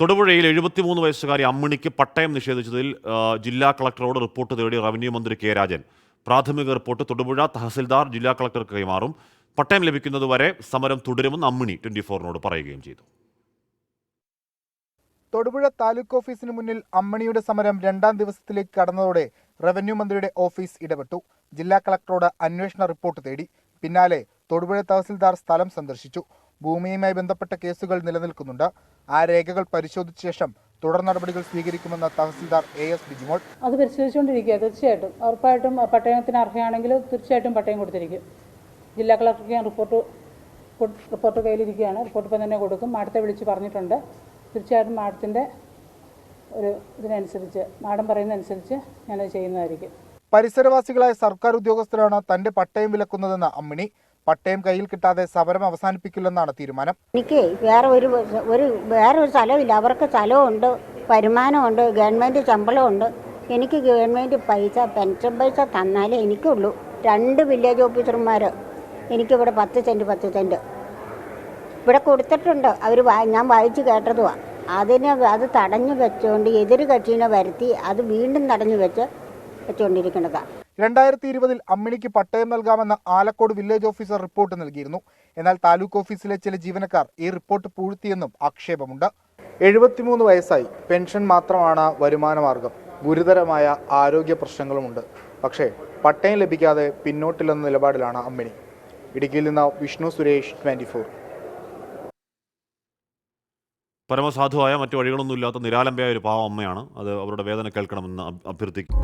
തൊടുപുഴയിൽ എഴുപത്തിമൂന്ന് വയസ്സുകാരി അമ്മിണിക്ക് പട്ടയം നിഷേധിച്ചതിൽ ജില്ലാ കളക്ടറോട് റിപ്പോർട്ട് തേടി റവന്യൂ മന്ത്രി കെ രാജൻ. പ്രാഥമിക റിപ്പോർട്ട് തൊടുപുഴ തഹസിൽദാർ ജില്ലാ കളക്ടർക്ക് കൈമാറും. പട്ടയം ലഭിക്കുന്നതുവരെ സമരം തുടരുമെന്ന് അമ്മിണി ട്വന്റി ഫോറിനോട് പറയുകയും ചെയ്തു. തൊടുപുഴ താലൂക്ക് ഓഫീസിന് മുന്നിൽ അമ്മണിയുടെ സമരം രണ്ടാം ദിവസത്തിലേക്ക് കടന്നതോടെ റവന്യൂ മന്ത്രിയുടെ ഓഫീസ് ഇടപെട്ടു. ജില്ലാ കളക്ടറോട് അന്വേഷണ റിപ്പോർട്ട് തേടി. പിന്നാലെ തൊടുപുഴ തഹസിൽദാർ സ്ഥലം സന്ദർശിച്ചു. ഭൂമിയുമായി ബന്ധപ്പെട്ട കേസുകൾ നിലനിൽക്കുന്നുണ്ട്. ആ രേഖകൾ പരിശോധിച്ച ശേഷം തുടർ നടപടികൾ സ്വീകരിക്കുമെന്ന് തഹസിൽദാർ എ എസ് ബിജിമോൾ. അത് പരിശോധിച്ചുകൊണ്ടിരിക്കുക. തീർച്ചയായിട്ടും. ഉറപ്പായിട്ടും പട്ടയത്തിന് അർഹയാണെങ്കിൽ തീർച്ചയായിട്ടും പട്ടയം കൊടുത്തിരിക്കും. ജില്ലാ കളക്ടർക്ക് ഞാൻ റിപ്പോർട്ട് റിപ്പോർട്ട് കയ്യിലിരിക്കുകയാണ്. റിപ്പോർട്ട് ഇപ്പം തന്നെ കൊടുക്കും. മാഡത്തെ വിളിച്ച് പറഞ്ഞിട്ടുണ്ട്. തീർച്ചയായിട്ടും മാഡത്തിന്റെ ഒരു ഇതിനനുസരിച്ച് മാഡം പറയുന്നതനുസരിച്ച് ഞാനത് ചെയ്യുന്നതായിരിക്കും. പരിസരവാസികളായ സർക്കാർ ഉദ്യോഗസ്ഥരാണ് തന്റെ പട്ടയം വിലക്കുന്നതെന്ന് അമ്മിണി. പട്ടയം കയ്യിൽ കിട്ടാതെ സമരം അവസാനിപ്പിക്കില്ലെന്നാണ് തീരുമാനം. എനിക്ക് വേറെ ഒരു ഒരു വേറെ ഒരു സ്ഥലമില്ല. അവർക്ക് സ്ഥലമുണ്ട് വരുമാനമുണ്ട് ഗവൺമെന്റ് ശമ്പളമുണ്ട്. എനിക്ക് ഗവൺമെന്റ് പൈസ പെൻഷൻ പൈസ തന്നാലേ എനിക്കുള്ളൂ. രണ്ട് വില്ലേജ് ഓഫീസർമാർ എനിക്കിവിടെ പത്ത് സെന്റ് പത്ത് സെന്റ് ഇവിടെ കൊടുത്തിട്ടുണ്ട്. അവർ ഞാൻ വായിച്ച് കേട്ടതുമാണ് അതിനെ അത് തടഞ്ഞു വെച്ചുകൊണ്ട് എതിർ കക്ഷീനെ വരുത്തി അത് വീണ്ടും തടഞ്ഞു വെച്ച് വെച്ചുകൊണ്ടിരിക്കുന്നതാണ് രണ്ടായിരത്തി ഇരുപതിൽ അമ്മിണിക്ക് പട്ടയം നൽകാമെന്ന ആലക്കോട് വില്ലേജ് ഓഫീസർ റിപ്പോർട്ട് നൽകിയിരുന്നു. എന്നാൽ താലൂക്ക് ഓഫീസിലെ ചില ജീവനക്കാർ ഈ റിപ്പോർട്ട് പൂഴ്ത്തിയെന്നും ആക്ഷേപമുണ്ട്. എഴുപത്തിമൂന്ന് വയസ്സായി. പെൻഷൻ മാത്രമാണ് വരുമാന മാർഗം ഗുരുതരമായ ആരോഗ്യ പ്രശ്നങ്ങളുമുണ്ട്. പക്ഷേ പട്ടയം ലഭിക്കാതെ പിന്നോട്ടില്ലെന്ന നിലപാടിലാണ് അമ്മിണി. ഇടുക്കിയിൽ നിന്ന് വിഷ്ണു സുരേഷ് ട്വന്റി ഫോർ. പരമസാധുവായ മറ്റു വഴികളൊന്നുമില്ലാത്ത നിരാലംബയായ ഒരു പാവ അമ്മയാണ്. അത് അവരുടെ വേദന കേൾക്കണമെന്ന് അഭ്യർത്ഥിക്കും